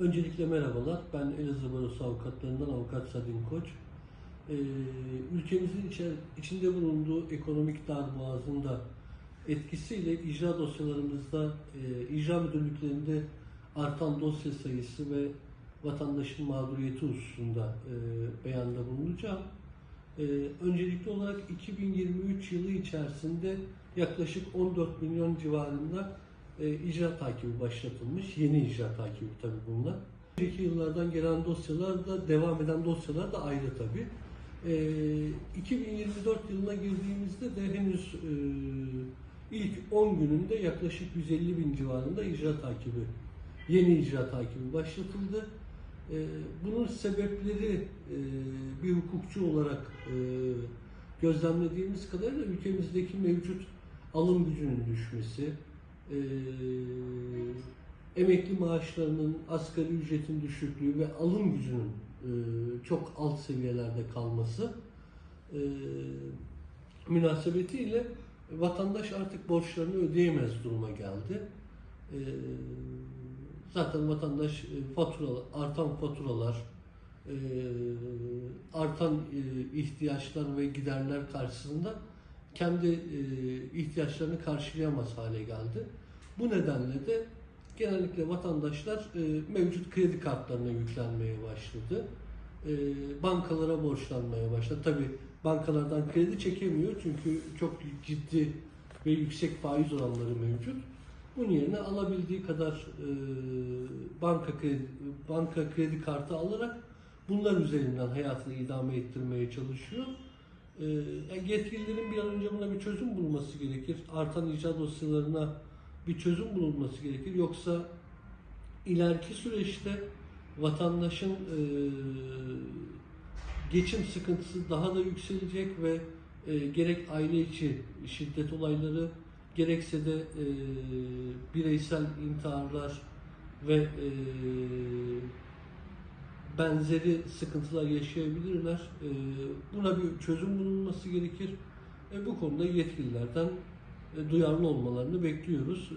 Öncelikle merhabalar. Ben Elazığ Barosu avukatlarından avukat Sadin Koç. Ee, ülkemizin içer, içinde bulunduğu ekonomik darboğazında etkisiyle icra dosyalarımızda, e, icra müdürlüklerinde artan dosya sayısı ve vatandaşın mağduriyeti hususunda e, beyanda bulunacağım. E, öncelikli olarak 2023 yılı içerisinde yaklaşık 14 milyon civarında e, icra takibi başlatılmış. Yeni icra takibi tabii bunlar. Önceki yıllardan gelen dosyalar da devam eden dosyalar da ayrı tabii. E, 2024 yılına girdiğimizde de henüz e, ilk 10 gününde yaklaşık 150 bin civarında icra takibi, yeni icra takibi başlatıldı. E, bunun sebepleri e, bir hukukçu olarak e, gözlemlediğimiz kadarıyla ülkemizdeki mevcut alım gücünün düşmesi, e, emekli maaşlarının asgari ücretin düşüklüğü ve alım gücünün e, çok alt seviyelerde kalması e, münasebetiyle vatandaş artık borçlarını ödeyemez duruma geldi. E, zaten vatandaş faturalar, artan faturalar, artan ihtiyaçlar ve giderler karşısında kendi e, ihtiyaçlarını karşılayamaz hale geldi. Bu nedenle de genellikle vatandaşlar e, mevcut kredi kartlarına yüklenmeye başladı. E, bankalara borçlanmaya başladı. Tabi bankalardan kredi çekemiyor çünkü çok ciddi ve yüksek faiz oranları mevcut. Bunun yerine alabildiği kadar banka kredi, banka kredi kartı alarak bunlar üzerinden hayatını idame ettirmeye çalışıyor. E, yani yetkililerin bir an önce buna bir çözüm bulması gerekir. Artan icra dosyalarına bir çözüm bulunması gerekir. Yoksa ileriki süreçte vatandaşın e, geçim sıkıntısı daha da yükselecek ve e, gerek aile içi şiddet olayları gerekse de e, bireysel intiharlar ve e, benzeri sıkıntılar yaşayabilirler. E, buna bir çözüm bulunması gerekir. E, bu konuda yetkililerden e, duyarlı olmalarını bekliyoruz.